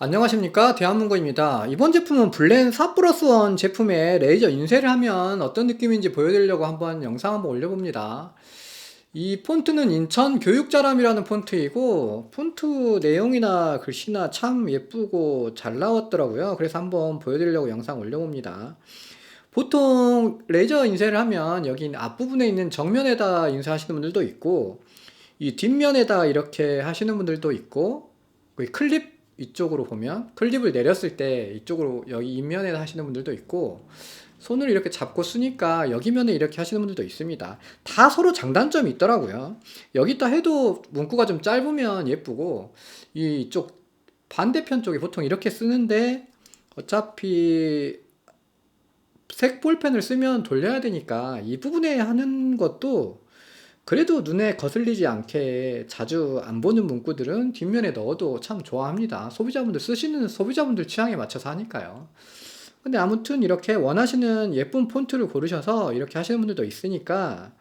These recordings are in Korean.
안녕하십니까? 대한문고입니다. 이번 제품은 블렌 4 플러스 1 제품에 레이저 인쇄를 하면 어떤 느낌인지 보여드리려고 한번 영상 한번 올려봅니다. 이 폰트는 인천 교육자람이라는 폰트이고 폰트 내용이나 글씨나 참 예쁘고 잘 나왔더라고요. 그래서 한번 보여드리려고 영상 올려봅니다. 보통 레이저 인쇄를 하면 여기 앞부분에 있는 정면에다 인쇄하시는 분들도 있고 이 뒷면에다 이렇게 하시는 분들도 있고 그 클립 이쪽으로 보면 클립을 내렸을 때 이쪽으로 여기 인면에 하시는 분들도 있고 손을 이렇게 잡고 쓰니까 여기면에 이렇게 하시는 분들도 있습니다. 다 서로 장단점이 있더라고요. 여기다 해도 문구가 좀 짧으면 예쁘고 이쪽 반대편 쪽에 보통 이렇게 쓰는데 어차피 색 볼펜을 쓰면 돌려야 되니까 이 부분에 하는 것도 그래도 눈에 거슬리지 않게 자주 안 보는 문구들은 뒷면에 넣어도 참 좋아합니다. 소비자분들 쓰시는 소비자분들 취향에 맞춰서 하니까요. 근데 아무튼 이렇게 원하시는 예쁜 폰트를 고르셔서 이렇게 하시는 분들도 있으니까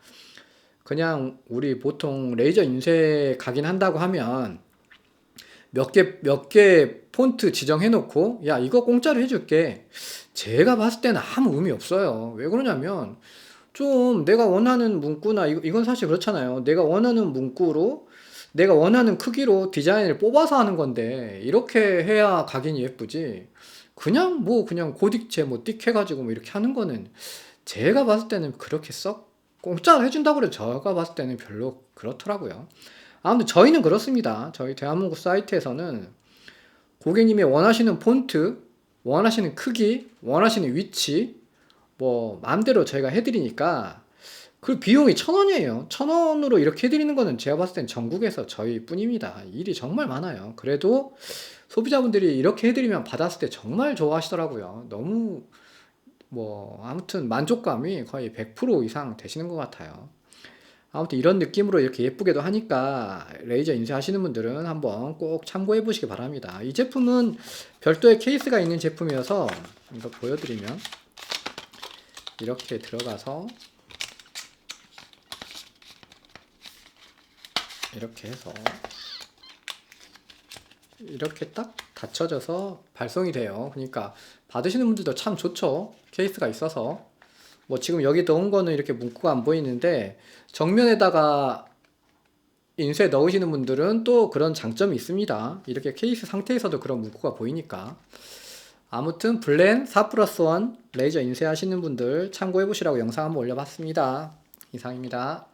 그냥 우리 보통 레이저 인쇄 가긴 한다고 하면 몇 개, 몇 개 폰트 지정해 놓고, 야, 이거 공짜로 해줄게. 제가 봤을 때는 아무 의미 없어요. 왜 그러냐면, 좀 내가 원하는 문구나, 이거- 이건 사실 그렇잖아요. 내가 원하는 문구로, 내가 원하는 크기로 디자인을 뽑아서 하는 건데, 이렇게 해야 각인이 예쁘지. 그냥 뭐, 그냥 고딕체 뭐 띡 해가지고 뭐 이렇게 하는 거는, 제가 봤을 때는 그렇게 썩 공짜로 해준다고 그래도 제가 봤을 때는 별로 그렇더라고요. 아무튼 저희는 그렇습니다. 저희 대한민국 사이트에서는 고객님이 원하시는 폰트, 원하시는 크기, 원하시는 위치, 뭐 마음대로 저희가 해드리니까 그 비용이 천 원이에요. 천 원으로 이렇게 해드리는 거는 제가 봤을 땐 전국에서 저희 뿐입니다. 일이 정말 많아요. 그래도 소비자분들이 이렇게 해드리면 받았을 때 정말 좋아하시더라고요. 너무 뭐 아무튼 만족감이 거의 100% 이상 되시는 것 같아요. 아무튼 이런 느낌으로 이렇게 예쁘게도 하니까 레이저 인쇄하시는 분들은 한번 꼭 참고해 보시기 바랍니다. 이 제품은 별도의 케이스가 있는 제품이어서 이거 보여드리면 이렇게 들어가서 이렇게 해서 이렇게 딱 닫혀져서 발송이 돼요. 그러니까 받으시는 분들도 참 좋죠. 케이스가 있어서. 뭐 지금 여기 넣은 거는 이렇게 문구가 안 보이는데 정면에다가 인쇄 넣으시는 분들은 또 그런 장점이 있습니다. 이렇게 케이스 상태에서도 그런 문구가 보이니까. 아무튼 블렌 4 플러스 1 레이저 인쇄하시는 분들 참고해 보시라고 영상 한번 올려봤습니다. 이상입니다.